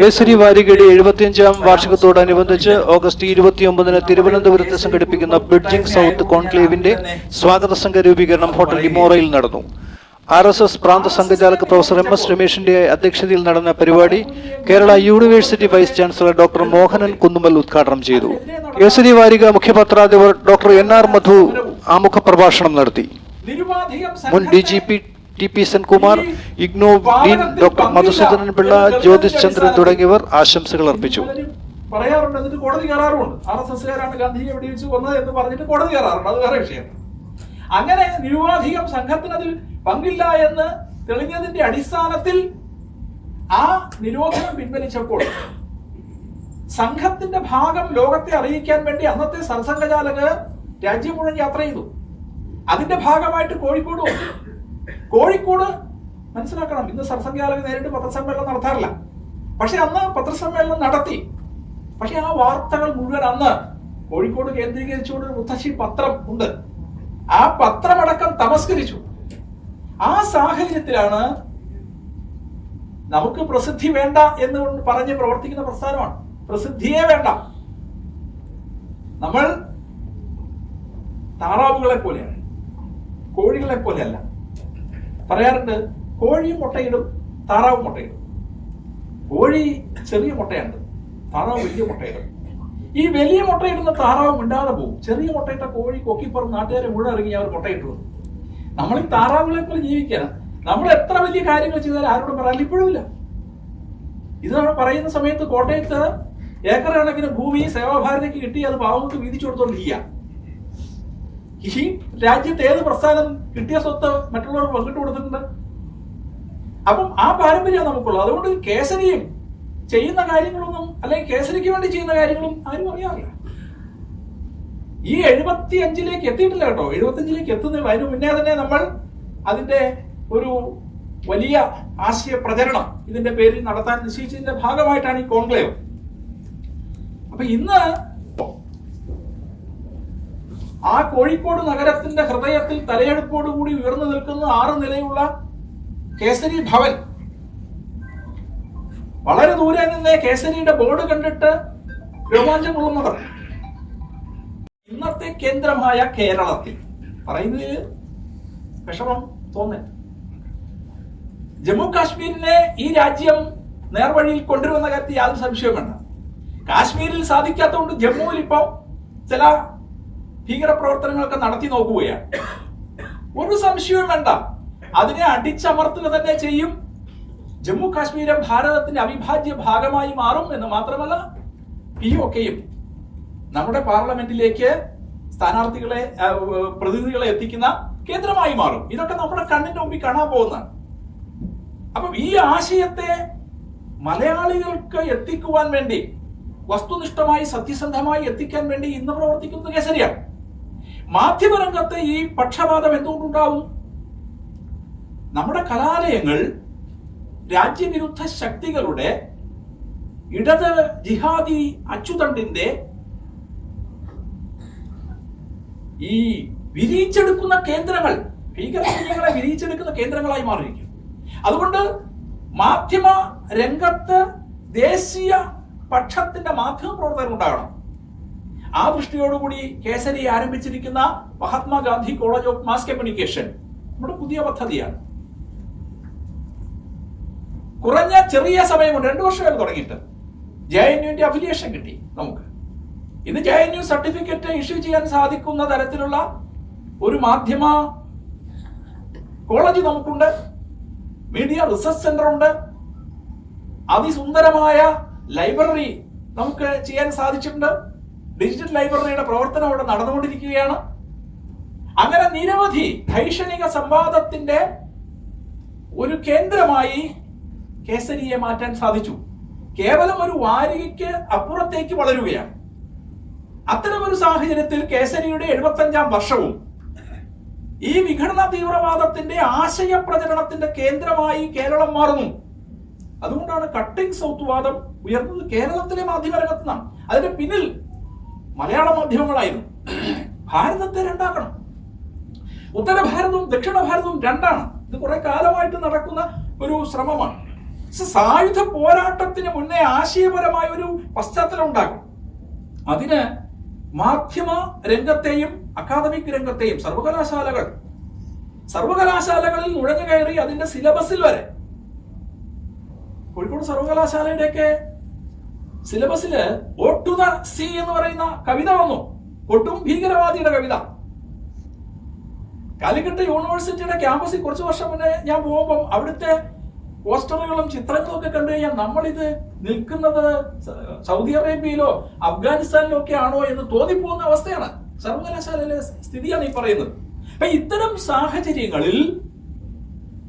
കേസരി വാരികയുടെ എഴുപത്തിയഞ്ചാം വാർഷികത്തോടനുബന്ധിച്ച് ഓഗസ്റ്റ് ഇരുപത്തിയൊമ്പതിന് തിരുവനന്തപുരത്ത് സംഘടിപ്പിക്കുന്ന ബ്രിഡ്ജിംഗ് സൗത്ത് കോൺക്ലേവിന്റെ സ്വാഗത സംഘ രൂപീകരണം ഹോട്ടൽ ഡിമോറയിൽ നടന്നു. ആർ എസ് എസ് പ്രാന്ത സംഘചാലക് പ്രൊഫസർ എം എസ് രമേശിന്റെ അധ്യക്ഷതയിൽ നടന്ന പരിപാടി Kerala university vice chancellor doctor Mohanan Kunnummal ഉദ്ഘാടനം ചെയ്തു. കേസരി വാരിക മുഖ്യപത്രാധിപർ ഡോക്ടർ എൻ ആർ മധു ആമുഖ പ്രഭാഷണം നടത്തി മുൻ D G P T P Senkumar IGNOU dean doctor Madhusoodanan Pillai Jyothish Chandran തുടങ്ങിയവർ ആശംസകൾ അർപ്പിച്ചു. പറയാറുണ്ട് എന്നിട്ട് കോടതി കയറാറുമുണ്ട്. ആർ എസ് എസ്കാരാണ് ഗാന്ധിജിയെ വെടിവെച്ച് കൊന്നത് എന്ന് പറഞ്ഞിട്ട് കോടതി കയറാറുണ്ട്. അത് വേറെ വിഷയം. അങ്ങനെ നിരുപാധികം സംഘത്തിന് അതിൽ പങ്കില്ല എന്ന് തെളിഞ്ഞതിന്റെ അടിസ്ഥാനത്തിൽ ആ നിരോധനം പിൻവലിച്ചപ്പോൾ സംഘത്തിന്റെ ഭാഗം ലോകത്തെ അറിയിക്കാൻ വേണ്ടി അന്നത്തെ സർസംഘചാലക് രാജ്യം മുഴുവൻ യാത്ര ചെയ്തു. അതിന്റെ ഭാഗമായിട്ട് കോഴിക്കോട് വന്നു. കോഴിക്കോട് മനസ്സിലാക്കണം. ഇന്ന് സർസംഘചാലക് നേരിട്ട് പത്രസമ്മേളനം നടത്താറില്ല. പക്ഷെ അന്ന് പത്രസമ്മേളനം നടത്തി. പക്ഷെ ആ വാർത്തകൾ മുഴുവൻ അന്ന് കോഴിക്കോട് കേന്ദ്രീകരിച്ചുകൊണ്ട് മുത്തശ്ശി പത്രം ഉണ്ട്. ആ പത്രമടക്കം തമസ്കരിച്ചു. ആ സാഹചര്യത്തിലാണ് നമുക്ക് പ്രസിദ്ധി വേണ്ട എന്ന് പറഞ്ഞ് പ്രവർത്തിക്കുന്ന പ്രസ്ഥാനമാണ്. പ്രസിദ്ധിയെ വേണ്ട. നമ്മൾ താറാവുകളെ പോലെയാണ് കോഴികളെ പോലെയല്ല പറയാറുണ്ട് കോഴിയും മുട്ടയിടും താറാവും മുട്ടയിടും. കോഴി ചെറിയ മുട്ടയുണ്ട് താറാവ് വലിയ മുട്ടയിടും. ഈ വലിയ മുട്ടയിടുന്ന താറാവ് മിണ്ടാതെ പോകും ചെറിയ മുട്ടയിട്ട കോഴി കൊക്കിപ്പുറം നാട്ടുകാരെ മുഴുവൻ ഇറങ്ങി അവർ മുട്ടയിട്ടു നമ്മൾ ഈ താറാവുകളെ പോലെ ജീവിക്കണം. നമ്മൾ എത്ര വലിയ കാര്യങ്ങൾ ചെയ്താലും ആരോടും പറയാൻ ഇപ്പോഴുമില്ല. ഇത് നമ്മൾ പറയുന്ന സമയത്ത് കോട്ടയത്ത് ഏക്കർ കണക്കിന് ഭൂമി സേവാഭാരതിക്ക് കിട്ടി അത് പാവങ്ങൾക്ക് വീതിച്ചു കൊടുത്തോണ്ടിരിക്കുക. ഈ രാജ്യത്ത് ഏത് പ്രസ്ഥാനം കിട്ടിയ സ്വത്ത് മറ്റുള്ളവർ പങ്കിട്ട് കൊടുത്തിട്ടുണ്ട്? അപ്പം ആ പാരമ്പര്യമാണ് നമുക്കുള്ളൂ അതുകൊണ്ട് കേസരിയും ചെയ്യുന്ന കാര്യങ്ങളൊന്നും അല്ലെങ്കിൽ കേസരിക്ക് വേണ്ടി ചെയ്യുന്ന കാര്യങ്ങളും ആരും അറിയാറില്ല. ഈ എഴുപത്തി അഞ്ചിലേക്ക് എത്തിയിട്ടില്ല കേട്ടോ. എഴുപത്തി അഞ്ചിലേക്ക് എത്തുന്ന അതിന് മുന്നേ തന്നെ നമ്മൾ അതിന്റെ ഒരു വലിയ ആശയ പ്രചരണം ഇതിന്റെ പേരിൽ നടത്താൻ നിശ്ചയിച്ചതിന്റെ ഭാഗമായിട്ടാണ് ഈ കോൺക്ലേവ്. അപ്പൊ ഇന്ന് ആ കോഴിക്കോട് നഗരത്തിന്റെ ഹൃദയത്തിൽ തലയെടുപ്പോടുകൂടി ഉയർന്നു നിൽക്കുന്ന ആറ് നിലയുള്ള കേസരി ഭവൻ. വളരെ ദൂരെ നിന്ന് കേസരിയുടെ ബോർഡ് കണ്ടിട്ട് രോമാഞ്ചം കൊള്ളുന്നവർ ഇന്നത്തെ കേന്ദ്രമായ കേരളത്തിൽ. പറയുന്നത് വിഷമം തോന്നേ ജമ്മു കാശ്മീരിനെ ഈ രാജ്യം നേർവഴിയിൽ കൊണ്ടുവരുന്ന കാര്യത്തിൽ യാതൊരു സംശയവും വേണ്ട കാശ്മീരിൽ സാധിക്കാത്തതുകൊണ്ട് ജമ്മുവിൽ ഇപ്പോൾ ചില ഭീകരപ്രവർത്തനങ്ങളൊക്കെ നടത്തി നോക്കുകയാണ്. ഒരു സംശയവും വേണ്ട. അതിനെ അടിച്ചമർത്തുക തന്നെ ചെയ്യും. ജമ്മു കാശ്മീര് ഭാരതത്തിന്റെ അവിഭാജ്യ ഭാഗമായി മാറും എന്ന് മാത്രമല്ല പി ഒക്കെയും നമ്മുടെ പാർലമെന്റിലേക്ക് സ്ഥാനാർത്ഥികളെ പ്രതിനിധികളെ എത്തിക്കുന്ന കേന്ദ്രമായി മാറും. ഇതൊക്കെ നമ്മുടെ കണ്ണിന്റെ മുമ്പിൽ കാണാൻ പോകുന്നതാണ്. അപ്പം ഈ ആശയത്തെ മലയാളികൾക്ക് എത്തിക്കുവാൻ വേണ്ടി വസ്തുനിഷ്ഠമായി സത്യസന്ധമായി എത്തിക്കാൻ വേണ്ടി ഇന്ന് പ്രവർത്തിക്കുന്നത് കേസരിയാണ്. മാധ്യമരംഗത്ത് ഈ പക്ഷപാതം എന്തുകൊണ്ടുണ്ടാവും? നമ്മുടെ കലാലയങ്ങൾ രാജ്യവിരുദ്ധ ശക്തികളുടെ ഇടത് ജിഹാദി അച്ചുതണ്ടിന്റെ ഈ വിരിയിച്ചെടുക്കുന്ന കേന്ദ്രങ്ങൾ ഭീകരങ്ങളെ വിരിയിച്ചെടുക്കുന്ന കേന്ദ്രങ്ങളായി മാറിയിരിക്കും അതുകൊണ്ട് മാധ്യമ രംഗത്ത് ദേശീയ പക്ഷത്തിന്റെ മാധ്യമ പ്രവർത്തകർ ഉണ്ടാകണം ആ ദൃഷ്ടിയോടുകൂടി Kesari ആരംഭിച്ചിരിക്കുന്ന Mahatma Gandhi college of mass communication നമ്മുടെ പുതിയ പദ്ധതിയാണ്. കുറഞ്ഞ ചെറിയ സമയം കൊണ്ട് രണ്ടു വർഷമായി തുടങ്ങിയിട്ട്. ജെ എൻ യുവിന്റെ അഫിലിയേഷൻ കിട്ടി നമുക്ക്. ഇന്ന് J N U certificate issue ചെയ്യാൻ സാധിക്കുന്ന തരത്തിലുള്ള ഒരു മാധ്യമ കോളേജ് നമുക്കുണ്ട്. മീഡിയ റിസർച്ച് സെന്റർ ഉണ്ട്. അതിസുന്ദരമായ ലൈബ്രറി നമുക്ക് ചെയ്യാൻ സാധിച്ചിട്ടുണ്ട്. ഡിജിറ്റൽ ലൈബ്രറിയുടെ പ്രവർത്തനം അവിടെ നടന്നുകൊണ്ടിരിക്കുകയാണ്. അങ്ങനെ നിരവധി ധൈഷണിക സംവാദത്തിന്റെ ഒരു കേന്ദ്രമായി കേസരിയെ മാറ്റാൻ സാധിച്ചു. കേവലം ഒരു വാരികയ്ക്ക് അപ്പുറത്തേക്ക് വളരുകയാണ്. അത്തരമൊരു സാഹചര്യത്തിൽ കേസരിയുടെ എഴുപത്തഞ്ചാം വർഷവും ഈ വിഘടന തീവ്രവാദത്തിന്റെ ആശയ പ്രചരണത്തിന്റെ കേന്ദ്രമായി കേരളം മാറുന്നു. അതുകൊണ്ടാണ് കട്ടിംഗ് സൗത്ത് വാദം ഉയർന്നത്. കേരളത്തിലെ മാധ്യമരംഗത്ത് നിന്നാണ് അതിന്റെ പിന്നിൽ മലയാള മാധ്യമങ്ങളായിരുന്നു. ഭാരതത്തെ രണ്ടാക്കണം. ഉത്തര ഭാരതവും ദക്ഷിണ ഭാരതവും രണ്ടാണ്. ഇത് കുറെ കാലമായിട്ട് നടക്കുന്ന ഒരു ശ്രമമാണ്. സായുധ പോരാട്ടത്തിന് മുന്നേ ആശയപരമായ ഒരു പശ്ചാത്തലം ഉണ്ടാകും അതിന് മാധ്യമ രംഗത്തെയും അക്കാദമിക് രംഗത്തെയും സർവകലാശാലകൾ സർവകലാശാലകളിൽ നുഴഞ്ഞു കയറി അതിന്റെ സിലബസിൽ വരെ കോഴിക്കോട് സർവകലാശാലയുടെയൊക്കെ സിലബസിൽ ഒട്ടു സി എന്ന് പറയുന്ന കവിത വന്നു. ഒട്ടും ഭീകരവാദിയുടെ കവിത. കാലിക്കട്ട് യൂണിവേഴ്സിറ്റിയുടെ ക്യാമ്പസിൽ കുറച്ച് വർഷം മുന്നേ ഞാൻ പോകുമ്പോൾ അവിടുത്തെ പോസ്റ്ററുകളും ചിത്രങ്ങളും ഒക്കെ കണ്ടു കഴിഞ്ഞാൽ നമ്മളിത് നിൽക്കുന്നത് സൗദി അറേബ്യയിലോ അഫ്ഗാനിസ്ഥാനിലോ ഒക്കെ ആണോ എന്ന് തോന്നിപ്പോകുന്ന അവസ്ഥയാണ്. സർവകലാശാലയിലെ സ്ഥിതിയാണ് ഈ പറയുന്നത്. അപ്പൊ ഇത്തരം സാഹചര്യങ്ങളിൽ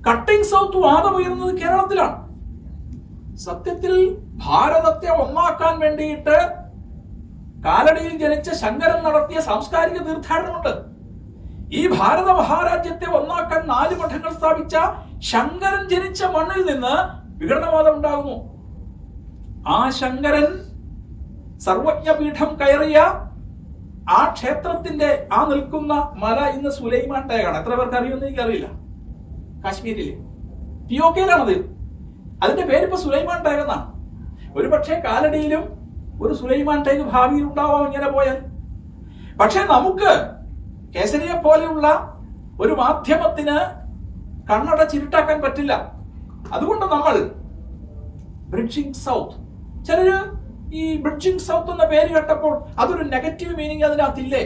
കട്ടിംഗ് സൗത്ത് വാദമുയർന്നത് കേരളത്തിലാണ്. സത്യത്തിൽ ഭാരതത്തെ ഒന്നാക്കാൻ വേണ്ടിയിട്ട് കാലടിയിൽ ജനിച്ച ശങ്കരൻ നടത്തിയ സാംസ്കാരിക തീർത്ഥാടനമുണ്ട്. ഈ ഭാരത മഹാരാജ്യത്തെ ഒന്നാക്കാൻ നാല് മഠങ്ങൾ സ്ഥാപിച്ച ശങ്കരൻ ജനിച്ച മണ്ണിൽ നിന്ന് വിഘടനവാദം ഉണ്ടാകുന്നു. ആ ശങ്കരൻ സർവജ്ഞപീഠം കയറിയ ആ ക്ഷേത്രത്തിന്റെ ആ നിൽക്കുന്ന മല ഇന്ന് സുലൈമാൻ ടേഗാണ് എത്ര പേർക്ക് അറിയുമെന്ന് എനിക്കറിയില്ല. കാശ്മീരിൽ പി ഒ കെയിലാണത് അതിന്റെ പേരിപ്പോ സുലൈമാൻ ടേഗ് എന്നാണ്. ഒരു പക്ഷേ കാലടിയിലും ഒരു സുലൈമാൻ ടൈഗ് ഭാവിയിൽ ഉണ്ടാവാം ഇങ്ങനെ പോയാൽ. പക്ഷെ നമുക്ക് കേസരിയെ പോലെയുള്ള ഒരു മാധ്യമത്തിന് കണ്ണട ചിരുട്ടാക്കാൻ പറ്റില്ല. അതുകൊണ്ട് നമ്മൾ ബ്രിഡ്ജിങ് സൗത്ത്. ചിലര് ഈ ബ്രിഡ്ജിങ് സൗത്ത് എന്ന പേര് കേട്ടപ്പോൾ അതൊരു നെഗറ്റീവ് മീനിങ് അതിനകത്തില്ലേ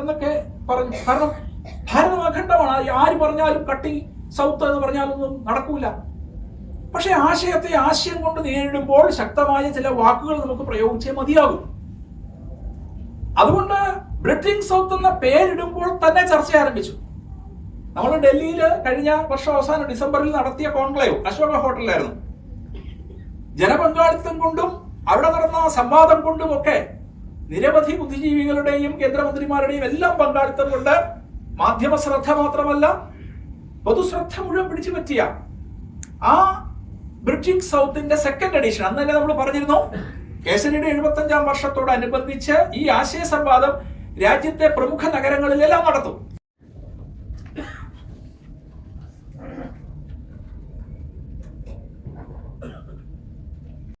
എന്നൊക്കെ പറഞ്ഞു. കാരണം ഭാരതം അഖണ്ഡമാണ് ആര് പറഞ്ഞാലും കട്ടി സൗത്ത് എന്ന് പറഞ്ഞാലൊന്നും നടക്കൂല. പക്ഷെ ആശയത്തെ ആശയം കൊണ്ട് നേരിടുമ്പോൾ ശക്തമായ ചില വാക്കുകൾ നമുക്ക് പ്രയോഗിച്ചേ മതിയാകും. അതുകൊണ്ട് ബ്രിട്ടിംഗ് സൗത്ത് എന്ന പേരിടുമ്പോൾ തന്നെ ചർച്ച ആരംഭിച്ചു. നമ്മൾ ഡൽഹിയിൽ കഴിഞ്ഞ വർഷം അവസാനം ഡിസംബറിൽ നടത്തിയ കോൺക്ലേവ് അശോക ഹോട്ടലിലായിരുന്നു. ജനപങ്കാളിത്തം കൊണ്ടും അവിടെ നടന്ന സംവാദം കൊണ്ടും ഒക്കെ നിരവധി ബുദ്ധിജീവികളുടെയും കേന്ദ്രമന്ത്രിമാരുടെയും എല്ലാം പങ്കാളിത്തം കൊണ്ട് മാധ്യമ ശ്രദ്ധ മാത്രമല്ല പൊതുശ്രദ്ധ മുഴുവൻ പിടിച്ചു പറ്റിയ ആ ബ്രിഡ്ജിംഗ് സൗത്തിന്റെ സെക്കൻഡ് എഡിഷൻ അന്നല്ലേ നമ്മൾ പറഞ്ഞിരുന്നു? കേസരിയുടെ എഴുപത്തഞ്ചാം വർഷത്തോടനുബന്ധിച്ച് ഈ ആശയ സംവാദം രാജ്യത്തെ പ്രമുഖ നഗരങ്ങളിലെല്ലാം നടത്തും.